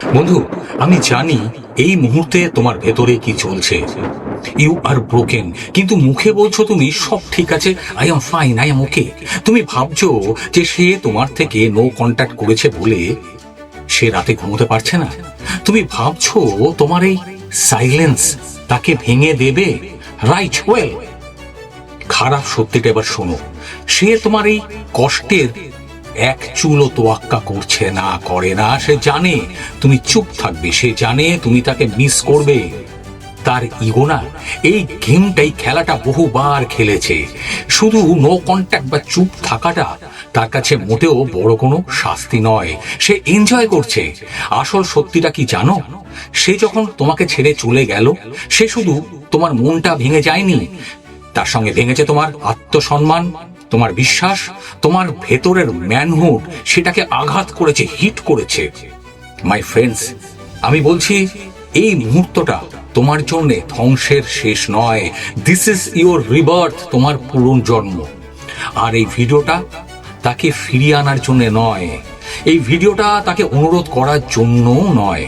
বন্ধু, আমি জানি এই মুহূর্তে তোমার ভেতরে কি চলছে। ইউ আর ব্রোকেন কিন্তু মুখে বলছো তুমি, সব ঠিক আছে I am fine I am okay তুমি ভাবছ যে সে তোমার থেকে নো কন্ট্যাক্ট করেছে বলে সে রাতে ঘুমোতে পারছে না। তুমি ভাবছ তোমার এই সাইলেন্স তাকে ভেঙে দেবে? রাইট ওয়েল খারাপ সত্যিটা এবার শোনো। সে তোমার এই কষ্টের এক চুলও তোয়াক্কা করছে না, করে না। সে জানে, তুমি চুপ থাকবে। সে জানে, তুমি তাকে মিস করবে। তার ইগো না, এই গেমটাই খেলাটা বহুবার খেলেছে। শুধু নো কন্ট্যাক্ট বা চুপ থাকাটা তার কাছে মোটেও বড় কোনো শাস্তি নয়। সে এনজয় করছে। আসল সত্যিটা কি জানো? সে যখন তোমাকে ছেড়ে চলে গেল, সে শুধু তোমার মনটা ভেঙে যায়নি, তার সঙ্গে ভেঙেছে তোমার আত্মসম্মান। তোমার বিশ্বাস, তোমার ভেতরের ম্যানহুড সেটাকে আঘাত করেছে হিট করেছে। মাই ফ্রেন্ডস আমি বলছি, এই মুহূর্তটা তোমার জন্য ধ্বংসের শেষ নয়। দিস ইজ ইউর রিবার্থ তোমার পুরন জন্ম। আর এই ভিডিওটা তাকে ফিরিয়ে আনার জন্য নয়। এই ভিডিওটা তাকে অনুরোধ করার জন্যও নয়।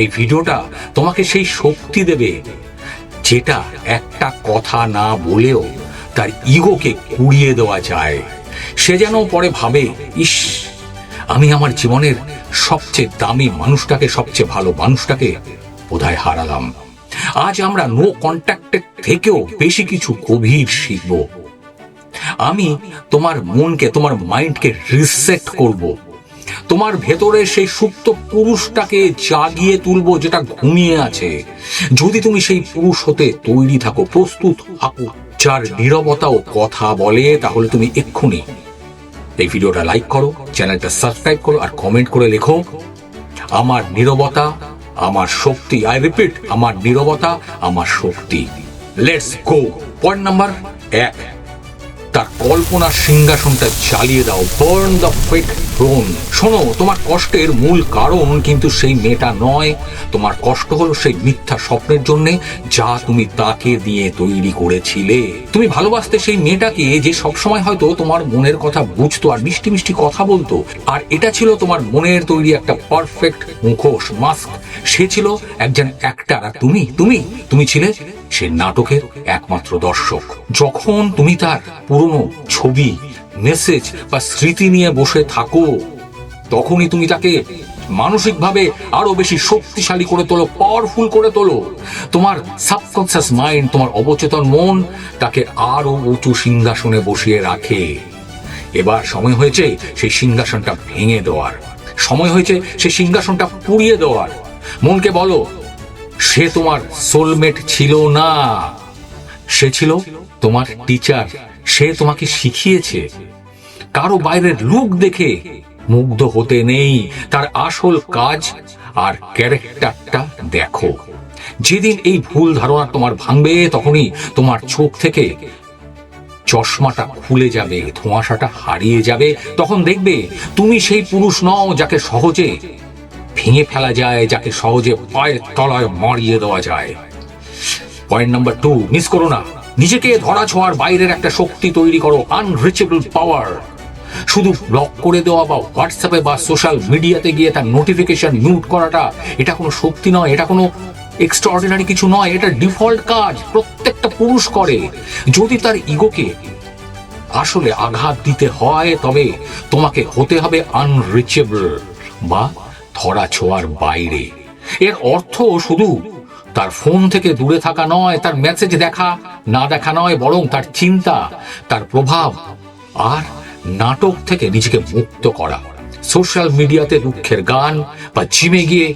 এই ভিডিওটা তোমাকে সেই শক্তি দেবে, যেটা একটা কথা না বলেও তার ইগোকে কুড়িয়ে দেওয়া যায়। সে যেন পরে ভাবে, ইস, আমি আমার জীবনের সবচেয়ে দামি মানুষটাকে, সবচেয়ে ভালো মানুষটাকে বোধহয় হারালাম। আজ আমরা নো কন্ট্যাক্টের থেকেও বেশি কিছু গভীর শিখব। আমি তোমার মনকে, তোমার মাইন্ডকে রিসেট করব। তোমার ভেতরে সেই সুপ্ত পুরুষটাকে জাগিয়ে তুলবো যেটা ঘুমিয়ে আছে। যদি তুমি সেই পুরুষ হতে তৈরি থাকো, প্রস্তুত থাকো যার নিরবতা ও কথা বলে, তাহলে তুমি এক্ষুনি এই ভিডিওটা লাইক করো, চ্যানেলটা সাবস্ক্রাইব করো আর কমেন্ট করে লেখো, আমার নিরবতা, আমার শক্তি আই রিপিট আমার নিরবতা, আমার শক্তি। লেটস গো পয়েন্ট নাম্বার এক। তার কল্পনার সিংহাসনটা চালিয়ে দাও। বার্ন দ্য ফেক থ্রোন শোনো, তোমার কষ্টের মূল কারণ কিন্তু সেই মেয়েটা নয়। তোমার কষ্ট হলো সেই মিথ্যা স্বপ্নের জন্য যা তুমি তাকে দিয়ে তৈরি করেছিলে। তুমি ভালোবাসতে সেই মেয়েটাকে যে সবসময় হয়তো তোমার মনের কথা বুঝতো আর মিষ্টি মিষ্টি কথা বলতো। আর এটা ছিল তোমার মনের তৈরি একটা পারফেক্ট মুখোশ মাস্ক সে ছিল একজন অ্যাক্টার আর তুমি? তুমি? তুমি ছিলে সে নাটকের একমাত্র দর্শক। যখন তুমি তার পুরনো ছবি মেসেজ বা স্মৃতি নিয়ে বসে থাকো, তখনই তুমি তাকে মানসিকভাবে আরও বেশি শক্তিশালী করে তোলো পাওয়ারফুল করে তোলো। তোমার সাবকনসিয়াস মাইন্ড তোমার অবচেতন মন তাকে আরও উঁচু সিংহাসনে বসিয়ে রাখে। এবার সময় হয়েছে সেই সিংহাসনটা ভেঙে দেওয়ার। সময় হয়েছে সেই সিংহাসনটা পুড়িয়ে দেওয়ার। মনকে বলো সে তোমার সোলমেট ছিল না। সে ছিল তোমার টিচার সে তোমাকে শিখিয়েছে। কারও বাইরের লুক দেখে মুগ্ধ হতে নেই। তার আসল কাজ আর ক্যারেক্টারটা দেখো। যেদিন এই ভুল ধারণা তোমার ভাঙবে, তখনই তোমার চোখ থেকে চশমাটা খুলে যাবে, ধোঁয়াশাটা হারিয়ে যাবে। তখন দেখবে তুমি সেই পুরুষ নও যাকে সহজে ভেঙে ফেলা যায়, যাকে সহজে পায়ের তলায় মারিয়ে দেওয়া যায়। পয়েন্ট নাম্বার টু মিস করো না। নিজেকে ধরা ছোঁয়ার বাইরের একটা শক্তি তৈরি করো আনরিচেবল পাওয়ার শুধু ব্লক করে দেওয়া বা হোয়াটসঅ্যাপে বা সোশ্যাল মিডিয়াতে গিয়ে তার নোটিফিকেশন মিউট করাটা, এটা কোনো শক্তি নয়, এটা কোনো এক্সট্রাঅর্ডিনারি কিছু নয়, এটা ডিফল্ট কাজ, প্রত্যেকটা পুরুষ করে। যদি তার ইগোকে আসলে আঘাত দিতে হয়, তবে তোমাকে হতে হবে আনরিচেবল বা ধরা ছোঁয়ার বাইরে। এর অর্থ শুধু তার ফোন থেকে দূরে থাকা নয়, তার মেসেজ দেখা না দেখা নয়, বরং তার চিন্তা, তার প্রভাব আর নাটক থেকে নিজেকে মুক্ত করা। সোশ্যাল মিডিয়াতে দুঃখের গান বা জিমে গিয়ে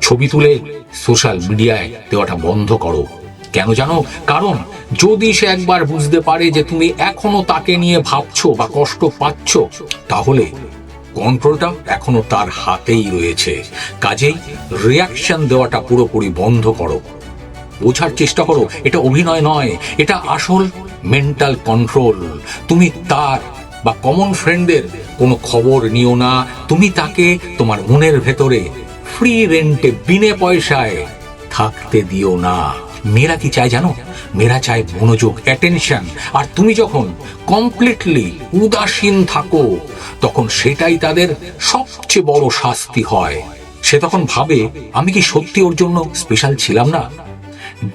ছবি তুলে সোশ্যাল মিডিয়ায় দেওয়াটা বন্ধ করো। কেন জানো? কারণ যদি সে একবার বুঝতে পারে যে তুমি এখনও তাকে নিয়ে ভাবছ বা কষ্ট পাচ্ছ, তাহলে কন্ট্রোলটা এখনও তার হাতেই রয়েছে। কাজেই রিয়াকশন দেওয়াটা পুরোপুরি বন্ধ করো। বোঝার চেষ্টা করো, এটা অভিনয় নয়, এটা আসল মেন্টাল কন্ট্রোল তুমি তার বা কমন ফ্রেন্ডের কোনো খবর নিও না, তুমি তাকে তোমার মনের ভেতরে ফ্রি রেন্টে বিনে পয়সায় থাকতে দিও না। মেয়েরা কি চায় জানো? মেয়েরা চায় মনোযোগ অ্যাটেনশন আর তুমি যখন কমপ্লিটলি উদাসীন থাকো, তখন সেটাই তাদের সবচেয়ে বড় শাস্তি হয়। সে তখন ভাবে, আমি কি সত্যি ওর জন্য স্পেশাল ছিলাম না?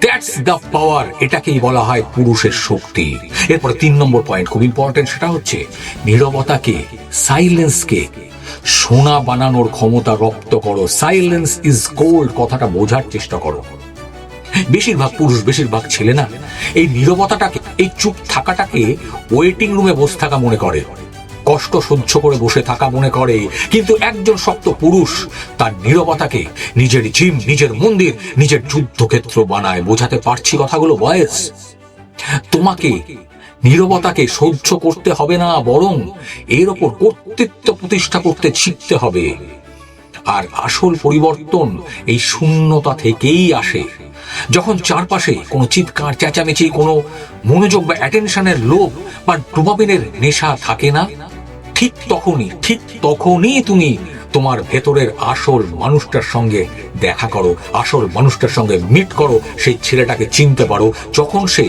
দ্যাটস দ্য পাওয়ার এটাকেই বলা হয় পুরুষের শক্তি। এরপরে তিন নম্বর পয়েন্ট খুব ইম্পর্টেন্ট সেটা হচ্ছে নীরবতাকে সাইলেন্সকে সোনা বানানোর ক্ষমতা রপ্ত করো। সাইলেন্স ইজ গোল্ড কথাটা বোঝার চেষ্টা করো। বেশিরভাগ পুরুষ, বেশিরভাগ ছেলে না, এই নীরবতাটাকে, এই চুপ থাকাটাকে ওয়েটিং রুমে বসে থাকা মনে করে। কষ্ট সহ্য করে বসে থাকা মনে করে। কিন্তু একজন শক্ত পুরুষ তার নীরবতাকে নিজের জিম, নিজের মন্দির, নিজের যুদ্ধক্ষেত্র বানায়। বোঝাতে পারছি কথাগুলো বয়স তোমাকে নীরবতাকে সহ্য করতে হবে না, বরং এর ওপর কর্তৃত্ব প্রতিষ্ঠা করতে শিখতে হবে। আর আসল পরিবর্তন এই শূন্যতা থেকেই আসে। যখন চারপাশে কোনো চিৎকার, চেঁচামেচি, কোনো মনোযোগ বা অ্যাটেনশনের লোভ বা ডোপামিনের নেশা থাকে না, ঠিক তখনই ঠিক তখনই তুমি তোমার ভেতরের আসল মানুষটার সঙ্গে দেখা করো, আসল মানুষটার সঙ্গে মিট করো সেই ছেলেটাকে চিনতে পারো। যখন সে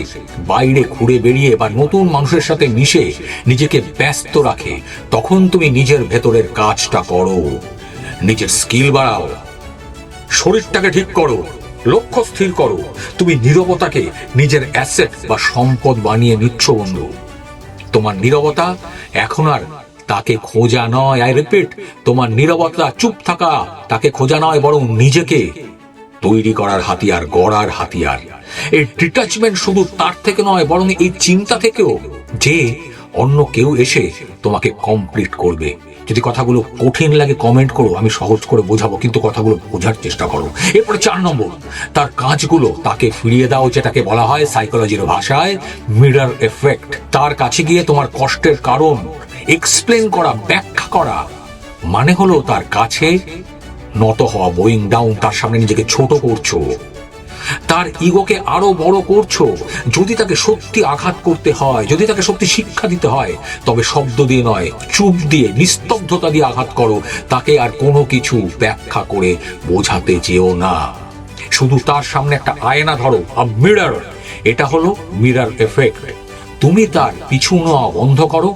বাইরে ঘুরে বেরিয়ে বা নতুন মানুষের সাথে মিশে নিজেকে ব্যস্ত রাখে, তখন তুমি নিজের ভেতরের কাজটা করো। নিজের স্কিল বাড়াও। শরীরটাকে ঠিক করো। লক্ষ্য স্থির করো। তুমি নীরবতাকে নিজের অ্যাসেট বা সম্পদ বানিয়ে নিচ্ছ, বন্ধু। তোমার নীরবতা এখন আর তাকে খোঁজা নয়। আই রিপিট তোমার নীরবতা চুপ থাকা তাকে খোঁজা নয়, বরং নিজেকে তৈরি করার হাতিয়ার, গড়ার হাতিয়ার। এই ডিটাচমেন্ট শুধু তার থেকে নয়, বরং এই চিন্তা থেকেও যে অন্য কেউ এসে তোমাকে কমপ্লিট করবে। যদি কথাগুলো কঠিন লাগে কমেন্ট করো, আমি সহজ করে বোঝাবো, কিন্তু কথাগুলো বোঝার চেষ্টা করো। এরপরে চার নম্বর, তার কাজগুলো তাকে ফিরিয়ে দাও, যেটাকে বলা হয় সাইকোলজির ভাষায় মিরর এফেক্ট তার কাছে গিয়ে তোমার কষ্টের কারণ এক্সপ্লেন করা, ব্যাখ্যা করা মানে হলো তার কাছে নত হওয়া বোয়িং ডাউন তার সামনে নিজেকে ছোট করছ। তার ইগোকে আরও বড় করছ। যদি তাকে সত্যি আঘাত করতে হয়, যদি তাকে সত্যি শিক্ষা দিতে হয়, তবে শব্দ দিয়ে নয়, চুপ দিয়ে, নিস্তব্ধতা দিয়ে আঘাত করো। তাকে আর কোনো কিছু ব্যাখ্যা করে বোঝাতে যেও না। শুধু তার সামনে একটা আয়না ধরো মিরর এটা হলো মিরর এফেক্ট তুমি তার পিছু নেওয়া বন্ধ করো,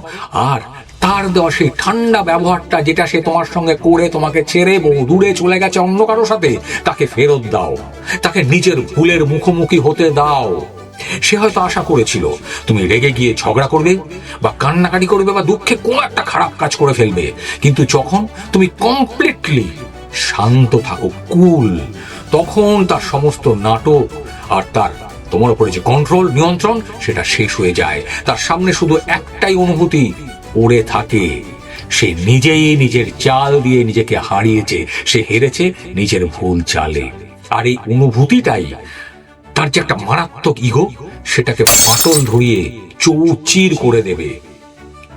আর তার দেওয়া সেই ঠান্ডা ব্যবহারটা যেটা সে তোমার সঙ্গে করে তোমাকে ছেড়ে বহু দূরে চলে গেছে অন্য কারোর সাথে, তাকে ফেরত দাও। তাকে নিজের ভুলের মুখোমুখি হতে দাও। সে হয়তো আশা করেছিল, তুমি রেগে গিয়ে ঝগড়া করবে বা কান্নাকাটি করবে বা দুঃখে কোনো একটা খারাপ কাজ করে ফেলবে, কিন্তু যখন তুমি কমপ্লিটলি শান্ত থাকো কুল তখন তার সমস্ত নাটক আর তার তোমার উপরে যে কন্ট্রোল নিয়ন্ত্রণ, সেটা শেষ হয়ে যায়। তার সামনে শুধু একটাই অনুভূতি পড়ে থাকে। সে নিজেই নিজের চাল দিয়ে নিজেকে হারিয়েছে। সে হেরেছে নিজের ভুল চালে। আর এই অনুভূতিটাই তার যে একটা মারাত্মক ইগো, সেটাকে ফাটল ধরিয়ে চৌচির করে দেবে।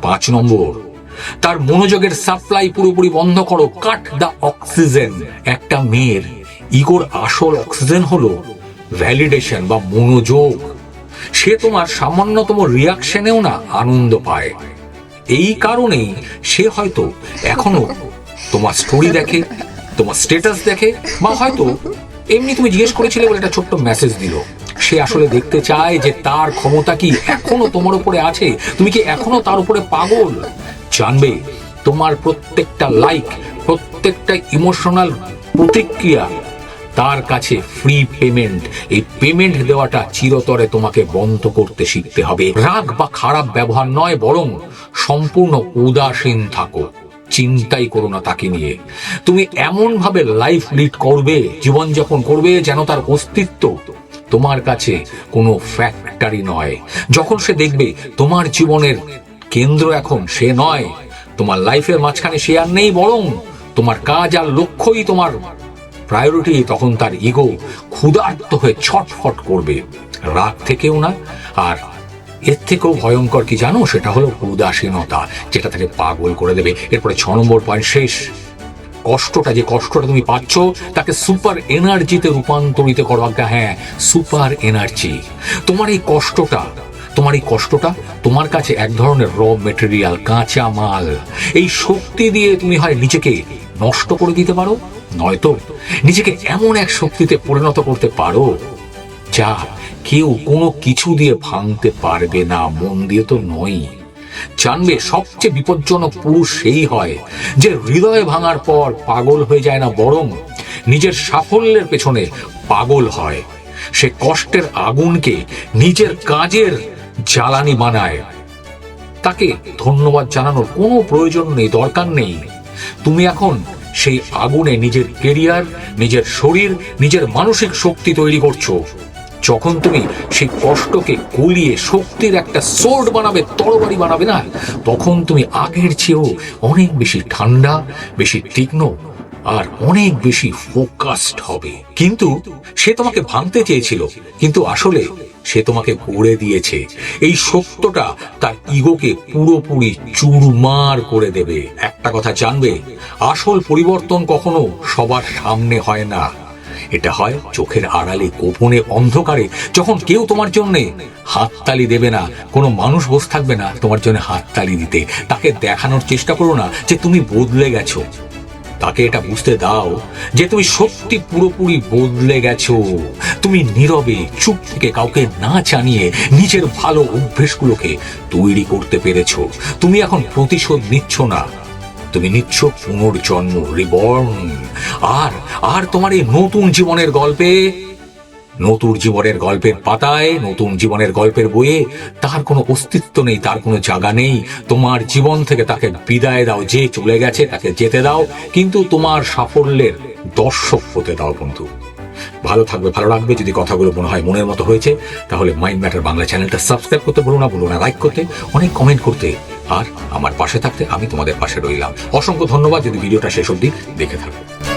পাঁচ নম্বর, তার মনোযোগের সাপ্লাই পুরোপুরি বন্ধ করো। Cut the oxygen. একটা মেয়ের ইগোর আসল অক্সিজেন হলো ভ্যালিডেশন বা মনোযোগ। সে তোমার সামান্যতম রিয়াকশনেও না আনন্দ পায়। এই কারণেই সে হয়তো এখনও তোমার স্টোরি দেখে, তোমার স্ট্যাটাস দেখে, বা হয়তো এমনি তুমি জিজ্ঞেস করেছিলে বলে একটা ছোট্ট মেসেজ দিল। সে আসলে দেখতে চায় যে তার ক্ষমতা কি এখনও তোমার উপরে আছে? তুমি কি এখনও তার উপরে পাগল? জানবে তোমার প্রত্যেকটা লাইক প্রত্যেকটা ইমোশনাল প্রতিক্রিয়া তার কাছে ফ্রি পেমেন্ট এই পেমেন্ট দেওয়াটা চিরতরে তোমাকে বন্ধ করতে শিখতে হবে। রাগ বা খারাপ ব্যবহার নয় বরং সম্পূর্ণ উদাসীন থাকো। চিন্তাই করো না তাকে নিয়ে। তুমি এমন ভাবে লাইফ লিড করবে, জীবনযাপন করবে যেন তার অস্তিত্ব তোমার কাছে কোনো ফ্যাক্টরি নয়। যখন সে দেখবে তোমার জীবনের কেন্দ্র এখন সে নয়, তোমার লাইফের মাঝখানে সে আর নেই বরং তোমার কাজ আর লক্ষ্যই তোমার প্রায়োরিটি তখন তার ইগো ক্ষুধার্ত হয়ে ছটফট করবে। রাগ থেকেও না, আর এর থেকেও ভয়ঙ্কর কি জানো? সেটা হলো উদাসীনতা, যেটা তাকে পাগল করে দেবে। এরপরে ছ নম্বর পয়েন্ট শেষ। কষ্টটা, যে কষ্টটা তুমি পাচ্ছ, তাকে সুপার এনার্জিতে রূপান্তরিত করো, আজ্ঞা। হ্যাঁ সুপার এনার্জি তোমার এই কষ্টটা, তোমার এই কষ্টটা তোমার কাছে এক ধরনের র মেটেরিয়াল কাঁচা মাল। এই শক্তি দিয়ে তুমি হয় নিজেকে নষ্ট করে দিতে পারো, নয়তো নিজেকে এমন এক শক্তিতে পরিণত করতে পারো, যা কেউ কোনো কিছু দিয়ে ভাঙতে পারবে না, মন দিয়ে তো নয়। জানবে সবচেয়ে বিপজ্জনক পুরুষ সেই হয়, যে হৃদয় ভাঙার পর পাগল হয়ে যায় না, বরং নিজের সাফল্যের পেছনে পাগল হয়। সে কষ্টের আগুনকে নিজের কাজের জ্বালানি বানায়। তাকে ধন্যবাদ জানানোর কোনো প্রয়োজন নেই, দরকার নেই। তুমি এখন সেই আগুনে নিজের কেরিয়ার, নিজের শরীর, নিজের মানসিক শক্তি তৈরি করছ। যখন তুমি সেই কষ্টকে গলিয়ে শক্তির একটা সোর্ড বানাবে, তরবারি বানাবে না, তখন তুমি আগের চেয়েও অনেক বেশি ঠান্ডা, বেশি তীক্ষ্ণ আর অনেক বেশি ফোকাসড হবে। কিন্তু সে তোমাকে ভাঙতে চেয়েছিল, কিন্তু আসলে সে তোমাকে গড়ে দিয়েছে। এই সত্যটা তার ইগোকে পুরোপুরি চুরমার করে দেবে। একটা কথা জানবে, আসল পরিবর্তন কখনো সবার সামনে হয় না। এটা হয় চোখের আড়ালে, গোপনে, অন্ধকারে। যখন কেউ তোমার জন্য হাততালি দেবে না, কোনো মানুষ বসে থাকবে না তোমার জন্য হাততালি দিতে, তাকে দেখানোর চেষ্টা করো না যে তুমি বদলে গেছো। তাকে এটা বুঝতে দাও যে তুমি সত্যি পুরোপুরি বদলে গেছো। তুমি নীরবে, চুপ থেকে কাউকে না জানিয়ে নিজের ভালো অভ্যেসগুলোকে তৈরি করতে পেরেছ। তুমি এখন প্রতিশোধ নিচ্ছ না। তুমি নিচ্ছ পুনর্জন্ম রিবর্ন আর আর তোমার এই নতুন জীবনের গল্পে? নতুন জীবনের গল্পের পাতায়, নতুন জীবনের গল্পের বইয়ে তার কোনো অস্তিত্ব নেই, তার কোনো জায়গা নেই। তোমার জীবন থেকে তাকে বিদায় দাও, যে চলে গেছে তাকে যেতে দাও, কিন্তু তোমার সাফল্যের দর্শক হতে দাও বন্ধু। ভালো থাকবে, ভালো লাগবে, যদি কথাগুলো মনে হয় মনের মতো হয়েছে, তাহলে মাইন্ড ম্যাটার বাংলা চ্যানেলটা সাবস্ক্রাইব করতে ভুলো না ভুলো না, লাইক করতে, অনেক কমেন্ট করতে। আর আমার পাশে থাকতে আমি তোমাদের পাশে রইলাম। অসংখ্য ধন্যবাদ, যদি ভিডিওটা শেষ অবধি দেখে থাকো।